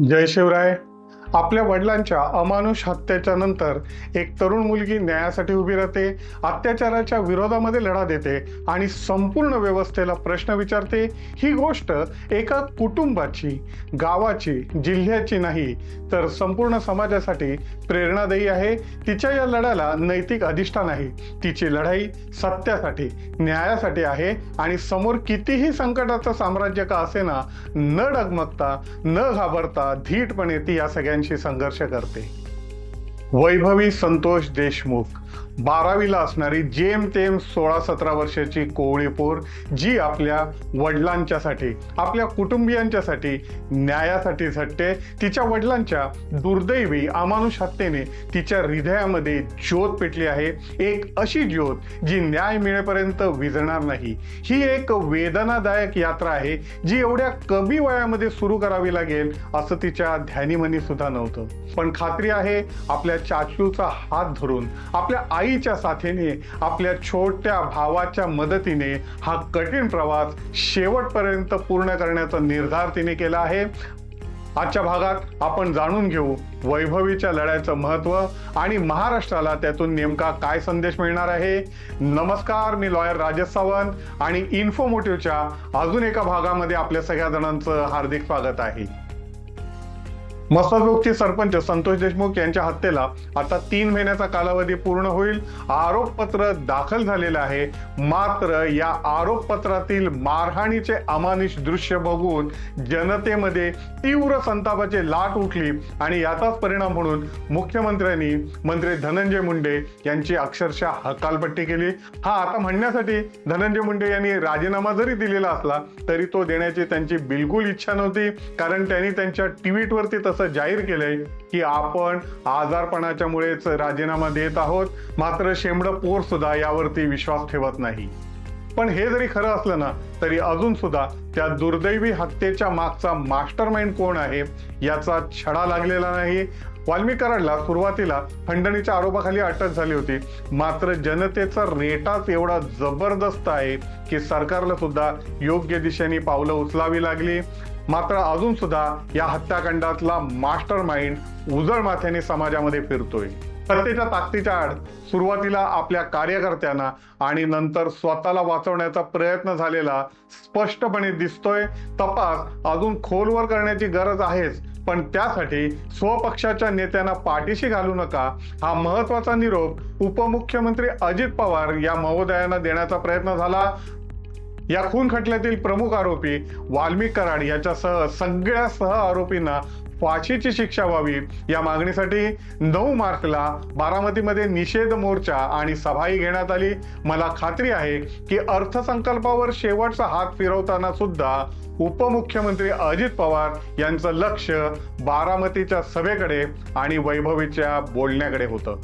जय शिवराय. आपल्या वडिलांच्या अमानुष हत्येच्या नंतर एक तरुण मुलगी न्यायासाठी उभी राहते अत्याचाराच्या विरोधामध्ये लढा देते आणि संपूर्ण व्यवस्थेला प्रश्न विचारते ही गोष्ट एका कुटुंबाची गावाची जिल्ह्याची नाही तर संपूर्ण समाजासाठी प्रेरणादायी आहे. तिच्या या लढ्याला नैतिक अधिष्ठान आहे. तिची लढाई सत्यासाठी न्यायासाठी आहे आणि समोर कितीही संकटाचं साम्राज्य का असेना न डगमगता न घाबरता धीटपणे ती या सगळ्यांशी संघर्ष करते. वैभवी संतोष देशमुख. बारावीला असणारी जेमतेम सोळा सतरा वर्षाची कोवळीपूर जी आपल्या वडिलांच्यासाठी आपल्या कुटुंबियांच्यासाठी न्यायासाठी झटते तिच्या वडिलांच्या दुर्दैवी अमानुष हत्येने तिच्या हृदयामध्ये ज्योत पेटली आहे. एक अशी ज्योत जी न्याय मिळेपर्यंत विझणार नाही. ही एक वेदनादायक यात्रा आहे जी एवढ्या कमी वयामध्ये सुरू करावी लागेल असं तिच्या ध्यानीमनी सुद्धा नव्हतं. पण खात्री आहे आपल्या चाचूचा हात धरून आपल्या आईच्या साथीने आपल्या छोट्या भावाच्या मदतीने हा कठीण प्रवास शेवटपर्यंत पूर्ण करण्याचा निर्धार तिने केला आहे. आजच्या भागात आपण जाणून घेऊ वैभवीच्या लढ्याचं महत्त्व आणि महाराष्ट्राला त्यातून नेमका काय संदेश मिळणार आहे. नमस्कार मी लॉयर राजेश सावंत आणि इन्फोमोटिव्हच्या अजून एका भागामध्ये आपल्या सगळ्या जणांचं हार्दिक स्वागत आहे. मसाजोगचे सरपंच संतोष देशमुख यांच्या हत्येला आता तीन महिन्याचा कालावधी पूर्ण होईल. आरोपपत्र दाखल झालेलं आहे. मात्र या आरोपपत्रातील मारहाणीचे अमानुष दृश्य बघून जनतेमध्ये तीव्र संतापाची लाट उठली आणि याचाच परिणाम म्हणून मुख्यमंत्र्यांनी मंत्री धनंजय मुंडे यांची अक्षरशः हकालपट्टी केली. हा आता म्हणण्यासाठी धनंजय मुंडे यांनी राजीनामा जरी दिलेला असला तरी तो देण्याची त्यांची बिलकुल इच्छा नव्हती. कारण त्यांनी त्यांच्या ट्विटवरती तसं जाहीर केलंय की आपण आजारपणाच्या मुळेच राजीनामा देत आहोत. मात्र शेंबड पोर सुद्धा यावरती विश्वास ठेवत नाही. पण हे जरी खरं असलं ना तरी अजून सुद्धा त्या दुर्दैवी हत्येच्या मागचा मास्टर माइंड कोण आहे याचा छडा लागलेला नाही. वाल्मीकरांना सुरुवातीला खंडणीच्या आरोपाखाली अटक झाली होती. मात्र जनतेचा रेटाच एवढा जबरदस्त आहे की सरकारला सुद्धा योग्य दिशेने पावलं उचलावी लागली. मात्र अजून सुद्धा या हत्याकांडातला मास्टर माइंड उजळ माथ्याने समाजामध्ये फिरतोय. सत्तेच्या ताकदीच्या आड सुरुवातीला आपल्या कार्यकर्त्यांना आणि नंतर स्वतःला वाचवण्याचा प्रयत्न झालेला स्पष्टपणे दिसतोय. तपास अजून खोलवर करण्याची गरज आहेच पण त्यासाठी स्वपक्षाच्या नेत्यांना पाठीशी घालू नका हा महत्त्वाचा निरोप उपमुख्यमंत्री अजित पवार या महोदयांना देण्याचा प्रयत्न झाला. या खून खटल्यातील प्रमुख आरोपी वाल्मिक कराड याच्यासह सगळ्या सह आरोपींना फाशीची शिक्षा व्हावी या मागणीसाठी नऊ मार्चला बारामतीमध्ये निषेध मोर्चा आणि सभाही घेण्यात आली. मला खात्री आहे की अर्थसंकल्पावर शेवटचा हात फिरवताना सुद्धा उपमुख्यमंत्री अजित पवार यांचं लक्ष बारामतीच्या सभेकडे आणि वैभवीच्या बोलण्याकडे होतं.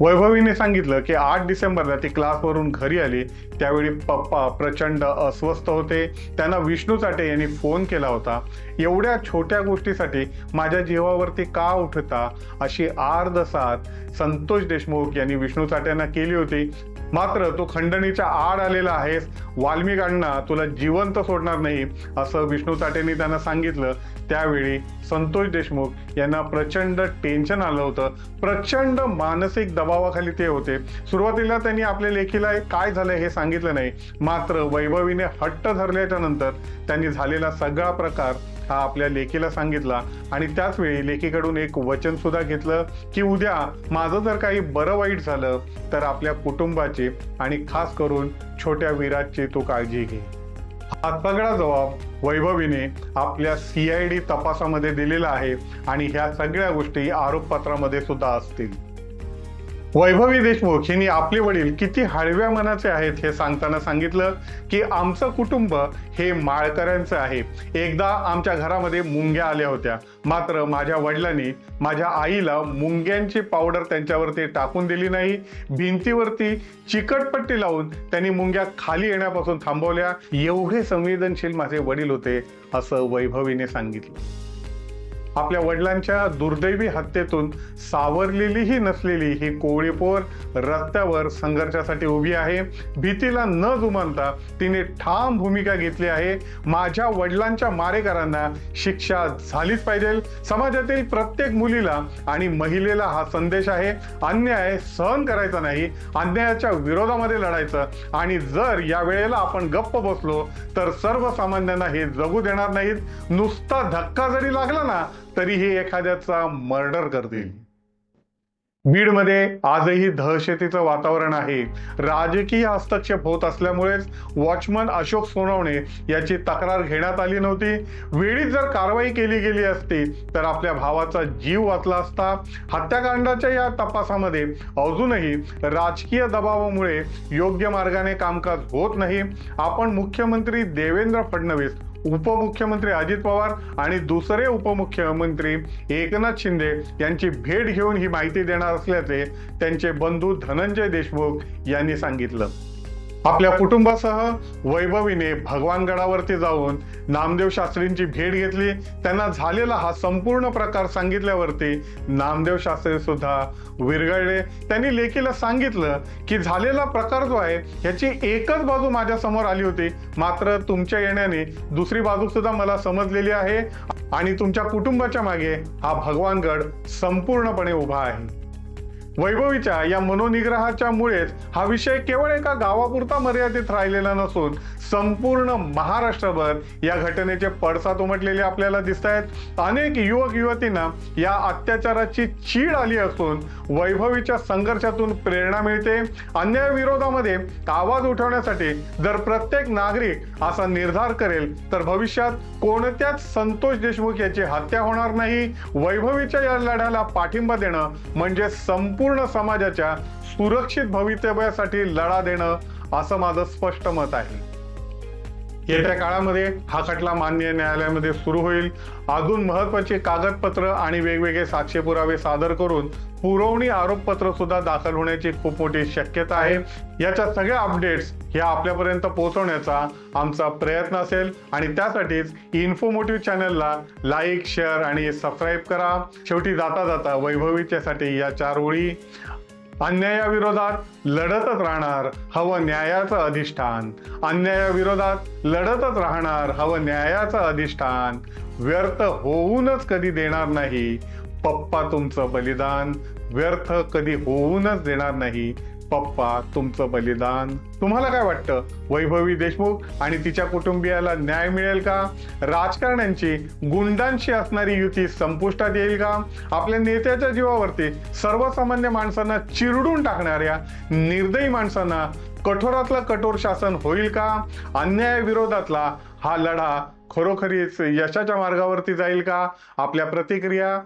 वैभवीने सांगितलं की आठ डिसेंबरला ती क्लासवरून घरी आली. त्यावेळी पप्पा प्रचंड अस्वस्थ होते. त्यांना विष्णू चाटे यांनी फोन केला होता. एवढ्या छोट्या गोष्टीसाठी माझ्या जीवावरती का उठता? अशी आर्द साथ संतोष देशमुख यांनी विष्णू चाट्यांना केली होती. मात्र तू खंडणीच्या आड आलेला आहेस. वाल्मिकांना तुला जिवंत सोडणार नाही असं विष्णू चाटेंनी त्यांना सांगितलं. त्यावेळी संतोष देशमुख यांना प्रचंड टेन्शन आलं होतं. प्रचंड मानसिक दबावाखाली ते होते. सुरुवातीला त्यांनी आपल्या लेखीला काय झालं हे सांगितलं नाही. मात्र वैभवीने हट्ट धरल्याच्या नंतर त्यांनी झालेला सगळा प्रकार हा आपल्या लेखीला सांगितला. आणि त्याच वेळी लेखीकडून एक वचन सुद्धा घेतलं की उद्या माझं जर काही बरं वाईट झालं तर आपल्या कुटुंबाची आणि खास करून छोट्या विराजची तू काळजी घे. हा सगळा जबाब वैभवीने आपल्या सी आय डी तपासामध्ये दिलेला आहे आणि ह्या सगळ्या गोष्टी आरोपपत्रामध्ये सुद्धा असतील. वैभवी देशमुख यांनी आपले वडील किती हळव्या मनाचे आहेत हे सांगताना सांगितलं की आमचं कुटुंब हे माळकऱ्यांचं आहे. एकदा आमच्या घरामध्ये मुंग्या आल्या होत्या. मात्र माझ्या वडिलांनी माझ्या आईला मुंग्यांची पावडर त्यांच्यावरती टाकून दिली नाही. भिंतीवरती चिकटपट्टी लावून त्यांनी मुंग्या खाली येण्यापासून थांबवल्या. एवढे संवेदनशील माझे वडील होते असं वैभवीने सांगितलं. आपल्या वडिलांच्या दुर्दैवी हत्येतून सावरलेलीही नसलेली ही कोळीपोर रस्त्यावर संघर्षासाठी उभी आहे. भीतीला न जुमानता तिने ठाम भूमिका घेतली आहे. माझ्या वडिलांच्या मारेकरांना शिक्षा झालीच पाहिजे. समाजातील प्रत्येक मुलीला आणि महिलेला हा संदेश आहे. अन्याय सहन करायचा नाही. अन्यायाच्या विरोधामध्ये लढायचं. आणि जर या वेळेला आपण गप्प बसलो तर सर्वसामान्यांना हे जगू देणार नाहीत. नुसता धक्का जरी लागला ना तरी हे एखाद्याचा मर्डर करतील. बीडमध्ये आजही दहशतीचं वातावरण आहे. राजकीय हस्तक्षेप होत असल्यामुळेच वॉचमन अशोक सोनवणे याची तक्रार घेण्यात आली नव्हती. वेळीच जर कारवाई केली गेली असती तर आपल्या भावाचा जीव वाचला असता. हत्याकांडाच्या या तपासामध्ये अजूनही राजकीय दबावामुळे योग्य मार्गाने कामकाज होत नाही. आपण मुख्यमंत्री देवेंद्र फडणवीस उपमुख्यमंत्री अजित पवार आणि दुसरे उपमुख्यमंत्री एकनाथ शिंदे यांची भेट घेऊन ही माहिती देणार असल्याचे त्यांचे बंधू धनंजय देशमुख यांनी सांगितलं. आपल्या कुटुंबासह वैभवीने भगवानगडावरती जाऊन नामदेव शास्त्रींची भेट घेतली. त्यांना झालेला हा संपूर्ण प्रकार सांगितल्यावरती नामदेव शास्त्री सुद्धा विरघळले. त्यांनी लेखीला सांगितलं की झालेला प्रकार जो आहे ह्याची एकच बाजू माझ्यासमोर आली होती. मात्र तुमच्या येण्याने दुसरी बाजू सुद्धा मला समजलेली आहे आणि तुमच्या कुटुंबाच्या मागे हा भगवानगड संपूर्णपणे उभा आहे. वैभवीच्या या मनोनिग्रहाच्या मुळेच हा विषय केवळ एका गावापुरता मर्यादित राहिलेला नसून संपूर्ण महाराष्ट्रभर या घटनेचे पडसाद उमटलेले आपल्याला दिसत आहेत अनेक युवक युवतींना या अत्याचाराची चीड आली असून वैभवीच्या संघर्षातून प्रेरणा मिळते. अन्यायविरोधामध्ये आवाज उठवण्यासाठी जर प्रत्येक नागरिक असा निर्धार करेल तर भविष्यात कोणत्याच संतोष देशमुख याची हत्या होणार नाही. वैभवीच्या या लढ्याला पाठिंबा देणं म्हणजे संपूर्ण समाजाच्या सुरक्षित भवितव्यासाठी लढा देणं असं माझं स्पष्ट मत आहे. येत्या काळामध्ये हा खटला मान्य न्यायालयामध्ये सुरू होईल. अजून महत्वाची कागदपत्र आणि वेगवेगळे साक्ष पुरावे सादर करून पुरवणी आरोपपत्र सुद्धा दाखल होण्याची खूप मोठी शक्यता आहे. याच्या सगळ्या अपडेट्स ह्या आपल्यापर्यंत पोहोचवण्याचा आमचा प्रयत्न असेल. आणि त्यासाठीच इन्फोमोटिव्ह चॅनलला लाईक शेअर आणि सबस्क्राईब करा. शेवटी जाता जाता वैभवीच्यासाठी या चार ओळी. अन्यायाविरोधात लढतच राहणार हवं न्यायाचं अधिष्ठान. अन्यायाविरोधात लढतच राहणार हवं न्यायाचं अधिष्ठान. व्यर्थ होऊनच कधी देणार नाही. पप्पा तुमचं बलिदान व्यर्थ कधी होऊनच देणार नाही. पप्पा तुमचं बलिदान. तुम्हाला काय वाटतं? वैभवी देशमुख आणि तिच्या कुटुंबियाला न्याय मिळेल का? राजकारण्यांची गुंडांशी असणारी युती संपुष्टात येईल का? आपल्या नेत्याच्या जीवावरती सर्वसामान्य माणसांना चिरडून टाकणाऱ्या निर्दयी माणसांना कठोरातलं कठोर शासन होईल का? अन्यायाविरोधातला हा लढा खरोखरीच यशाच्या मार्गावरती जाईल का? आपल्या प्रतिक्रिया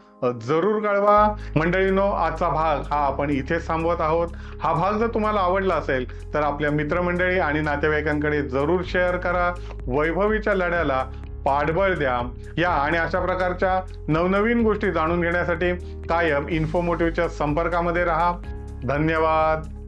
जरूर कळवा. मंडळीनो आजचा भाग हा आपण इथेच थांबवत आहोत. हा भाग जर तुम्हाला आवडला असेल तर आपल्या मित्रमंडळी आणि नातेवाईकांकडे जरूर शेअर करा. वैभवीच्या लढ्याला पाठबळ द्या. या आणि अशा प्रकारच्या नवनवीन गोष्टी जाणून घेण्यासाठी कायम इन्फोमोटिव्हच्या संपर्कामध्ये राहा. धन्यवाद.